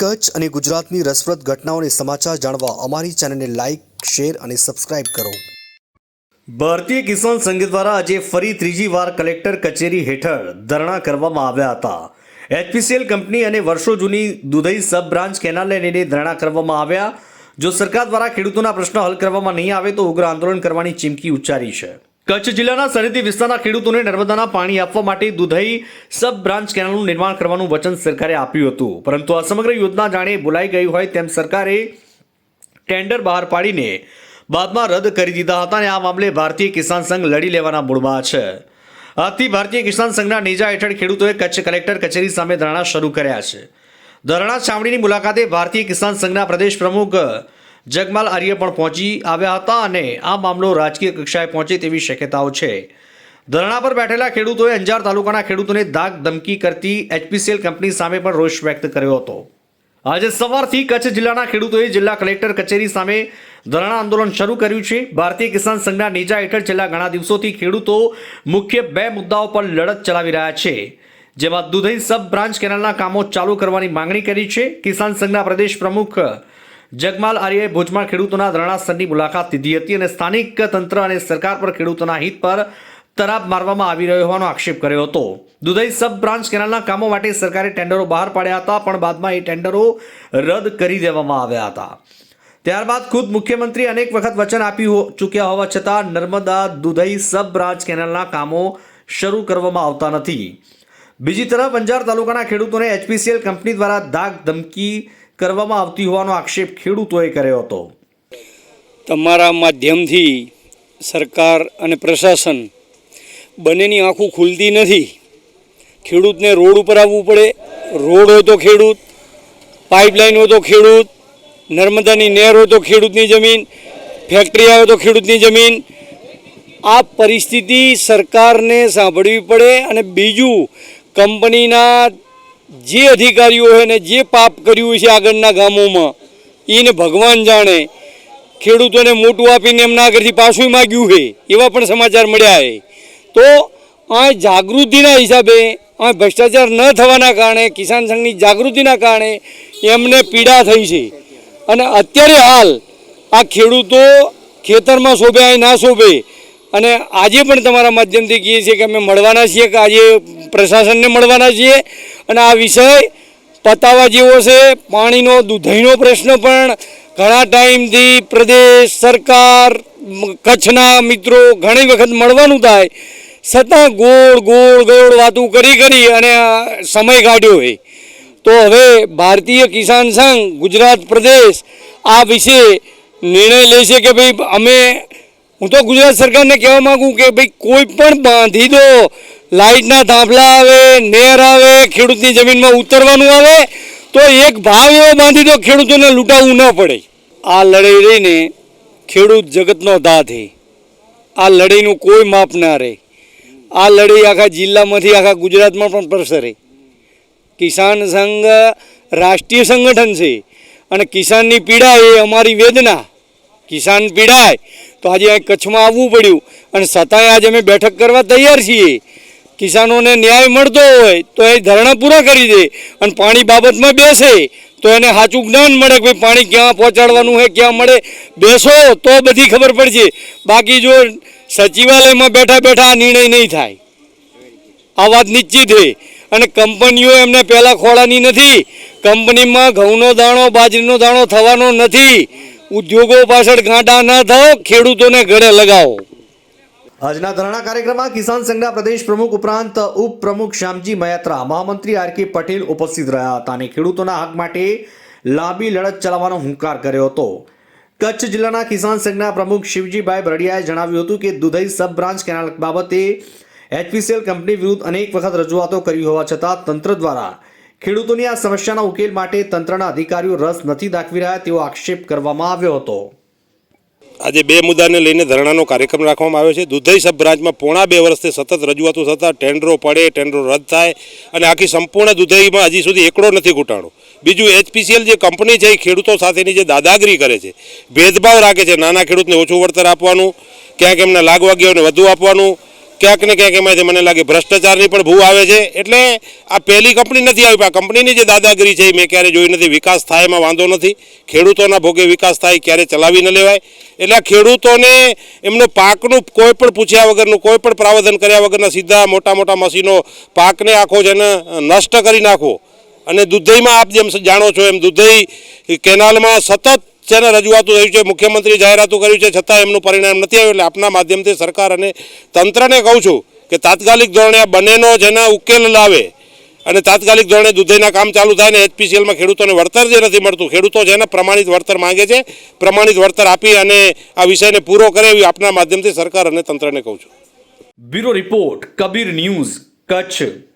કચ્છ અને ગુજરાતની રસપ્રદ ઘટનાઓને સમાચાર જાણવા અમારી ચેનલને લાઇક શેર અને સબસ્ક્રાઇબ કરો. ભારતીય કિસાન સંઘ દ્વારા આજે ફરી ત્રીજી વાર કલેક્ટર કચેરી હેઠળ ધરણા કરવામાં આવ્યા હતા. એચપીસીએલ કંપની અને વર્ષો જૂની દુધઈ સબ બ્રાન્ચ કેનાલને લઈને ધરણા કરવામાં આવ્યા. જો સરકાર દ્વારા ખેડૂતોના પ્રશ્નો હલ કરવામાં નહીં આવે તો ઉગ્ર આંદોલન કરવાની ચીમકી ઉચ્ચારી છે. કચ્છ જિલ્લાના સરહદી વિસ્તારના ખેડૂતોને નર્મદાના પાણી આપવા માટે દુધઈ સબ બ્રાન્ચ કેનાલનું નિર્માણ કરવાનું વચન સરકારે આપ્યું હતું. પરંતુ આ સમગ્ર યોજના જાણે ભૂલાઈ ગઈ હોય તેમ સરકારે ટેન્ડર બહાર પાડીને બાદમાં રદ કરી દીધા હતા અને આ મામલે ભારતીય કિસાન સંઘ લડી લેવાના મૂળમાં છે. આથી ભારતીય કિસાન સંઘના નેજા હેઠળ ખેડૂતોએ કચ્છ કલેક્ટર કચેરી સામે ધરણા શરૂ કર્યા છે. ધરણા છાવણીની મુલાકાતે ભારતીય કિસાન સંઘના પ્રદેશ પ્રમુખ જગમાલ આર્ય પણ પહોંચી આવ્યા હતા અને આ મામલો રાજકીય કક્ષાએ પહોંચે તેવી શક્યતાઓ છે. ધરણા પર બેઠેલા ખેડૂતોએ અંજાર તાલુકાના ખેડૂતોને દાગ ધમકી કરતી એચપીસીએલ કંપની સામે પણ રોષ વ્યક્ત કર્યો હતો. આજે સવારથી કચ્છ જિલ્લાના ખેડૂતોએ જિલ્લા કલેક્ટર કચેરી સામે ધરણા આંદોલન શરૂ કર્યું છે. ભારતીય કિસાન સંઘના નેજા હેઠળ છેલ્લા ઘણા દિવસોથી ખેડૂતો મુખ્ય બે મુદ્દાઓ પર લડત ચલાવી રહ્યા છે. જેમાં દુધઈ સબ બ્રાન્ચ કેનાલના કામો ચાલુ કરવાની માંગણી કરી છે. કિસાન સંઘના પ્રદેશ પ્રમુખ જગમાલ આર્યએ ભુજમાં ખેડૂતોના ધરણાસ્થળની મુલાકાત લીધી હતી અને સ્થાનિક તંત્ર અને સરકાર પર ખેડૂતોના હિત પર તરાપ મારવામાં આવી રહ્યો હોવાનો આક્ષેપ કર્યો હતો. દુધઈ સબ બ્રાન્ચ કેનાલના કામો માટે સરકારે ટેન્ડરો બહાર પાડ્યા હતા, પણ બાદમાં એ ટેન્ડરો રદ કરી દેવામાં આવ્યા હતા. ત્યારબાદ ખુદ મુખ્યમંત્રી અનેક વખત વચન આપી ચૂક્યા હોવા છતાં નર્મદા દુધઈ સબ બ્રાન્ચ કેનાલના કામો શરૂ કરવામાં આવતા નથી. બીજી તરફ અંજાર તાલુકાના ખેડૂતોને એચપીસીએલ કંપની દ્વારા દાગ ધમકી કરવામાં આવતી હોવાનો આક્ષેપ ખેડૂતોએ કર્યો હતો. તમારા માધ્યમથી સરકાર અને પ્રશાસન બંનેની આંખો ખુલતી નથી. ખેડૂતને રોડ ઉપર આવવું પડે. રોડ હોય તો ખેડૂત, પાઇપલાઇન હોય તો ખેડૂત, નર્મદાની નહેર હોય તો ખેડૂતની જમીન, ફેક્ટરી આવે તો ખેડૂતની જમીન. આ પરિસ્થિતિ સરકારને સાંભળવી પડે અને બીજું કંપનીના જે અધિકારીઓ હોય ને જે પાપ કર્યું છે આગળના ગામોમાં એને ભગવાન જાણે ખેડૂતોને મોટું આપીને એમના આગળથી પાછું માગ્યું છે, એવા પણ સમાચાર મળ્યા છે. તો આ જાગૃતિના હિસાબે, આ ભ્રષ્ટાચાર ન થવાના કારણે, કિસાન સંઘની જાગૃતિના કારણે એમને પીડા થઈ છે. અને અત્યારે હાલ આ ખેડૂતો ખેતરમાં શોભે અહીં ના શોભે અને આજે પણ તમારા માધ્યમથી કહીએ છીએ કે અમે મળવાના છીએ, કે આજે પ્રશાસનને મળવાના છીએ. અને આ વિષય પતાવવા જેવો છે, પાણીનો દૂધઈનો પ્રશ્ન પણ ઘણા ટાઈમથી પ્રદેશ સરકાર કચ્છના મિત્રો ઘણી વખત મળવાનું થાય. છતાં ગોળ ગોળ ગોળ વાતું કરી કરી અને સમય કાઢ્યો હોય તો હવે ભારતીય કિસાન સંઘ ગુજરાત પ્રદેશ આ વિશે નિર્ણય લે છે કે ભાઈ અમે હું તો ગુજરાત સરકારને કહેવા માગું કે ભાઈ કોઈ પણ બાંધી દો, લાઇટના થાંભલા આવે, નેર આવે, ખેડૂતની જમીનમાં ઉતરવાનું આવે, તો એક ભાવ એવો બાંધી દો, ખેડૂતોને લૂંટાવવું ન પડે. આ લડાઈ રહીને ખેડૂત જગતનો છે આ લડાઈનું કોઈ માપ ના રહે. આ લડાઈ આખા જિલ્લામાંથી આખા ગુજરાતમાં પણ પ્રસરે કિસાન સંઘ રાષ્ટ્રીય સંગઠન છે. અને કિસાનની પીડા એ અમારી વેદના. કિસાન પીડાય. તો આજે અહીં કચ્છમાં આવવું પડ્યું. અને છતાંય આજે અમે બેઠક કરવા તૈયાર છીએ. કિસાનોને ન્યાય મળતો હોય તો એ ધરણા પૂરા કરી દે. અને પાણી બાબતમાં બેસે તો એને સાચું જ્ઞાન મળે કે ભાઈ પાણી ક્યાં પહોંચાડવાનું હોય, ક્યાં મળે. બેસો તો બધી ખબર પડશે. બાકી જો સચિવાલયમાં બેઠા બેઠા આ નિર્ણય નહીં થાય. આ વાત નિશ્ચિત છે. અને કંપનીઓ એમને પહેલાં ખોળાની નથી. કંપનીમાં ઘઉંનો દાણો, બાજરીનો દાણો થવાનો નથી. ઉદ્યોગો પાછળ ગાંડા ના થાઓ, ખેડૂતોને ગળે લગાવો. આજના ધરણા કાર્યક્રમમાં કિસાન સંઘના પ્રદેશ પ્રમુખ ઉપરાંત ઉપપ્રમુખ શ્યામજી મયાત્રા, મહામંત્રી આર કે પટેલ ઉપસ્થિત રહ્યા હતા અને ખેડૂતોના હક માટે લાંબી લડત ચલાવવાનો હુંકાર કર્યો હતો. કચ્છ જિલ્લાના કિસાન સંઘના પ્રમુખ શિવજીભાઈ બરડિયાએ જણાવ્યું હતું કે દુધઈ સબ બ્રાન્ચ કેનાલ બાબતે એચપીસીએલ કંપની વિરુદ્ધ અનેક વખત રજૂઆતો કરી હોવા છતાં તંત્ર દ્વારા ખેડૂતોની આ સમસ્યાના ઉકેલ માટે તંત્રના અધિકારીઓ રસ નથી દાખવી રહ્યા તેવો આક્ષેપ કરવામાં આવ્યો હતો. આજે બે મુદ્દાને લઈને ધરણાનો કાર્યક્રમ રાખવામાં આવ્યો છે. દુધઈ સબ બ્રાન્ચમાં પોણા બે વર્ષથી સતત રજૂઆતો થતાં ટેન્ડરો પડે, ટેન્ડરો રદ થાય અને આખી સંપૂર્ણ દુધઈમાં હજી સુધી એકડો નથી ઘૂંટાણો. બીજું એચપીસીએલ જે કંપની છે, એ ખેડૂતો સાથેની જે દાદાગીરી કરે છે, ભેદભાવ રાખે છે. નાના ખેડૂતને ઓછું વળતર આપવાનું, ક્યાંક એમના લાગવાગીઓને વધુ આપવાનું ક્યાંક ને ક્યાંક એમાંથી મને લાગે ભ્રષ્ટાચારની પણ ભૂ આવે છે. એટલે આ પહેલી કંપની નથી આવી આ કંપનીની જે દાદાગીરી છે એ મેં ક્યારે જોઈ નથી. વિકાસ થાય એમાં વાંધો નથી. ખેડૂતોના ભોગે વિકાસ થાય, ક્યારે ચલાવી ન લેવાય. એટલે આ ખેડૂતોને એમનું પાકનું કોઈ પણ પૂછ્યા વગરનું, કોઈ પણ પ્રાવધાન કર્યા વગરના સીધા મોટા મોટા મશીનો પાકને આખો ને નષ્ટ કરી નાખવો. અને દુધઈમાં આપ જેમ જાણો છો એમ દુધઈ કેનાલમાં સતત છે ને રજૂઆતો થયું છે મુખ્યમંત્રી જાહેરાતો કર્યું છે, છતાં એમનું પરિણામ નથી આવ્યું એટલે આપના માધ્યમથી સરકાર અને તંત્રને કહું છું કે તાત્કાલિક ધોરણે આ બંનેનો જેના ઉકેલ લાવે અને તાત્કાલિક ધોરણે દૂધઈના કામ ચાલુ થાય ને એચપીસીએલમાં ખેડૂતોને વળતર જે નથી મળતું, ખેડૂતો છે ને પ્રમાણિત વળતર માંગે છે, પ્રમાણિત વળતર આપી અને આ વિષયને પૂરો કરે એવી આપના માધ્યમથી સરકાર અને તંત્રને કહું છું. Bureau report, Kabir news, Kutch.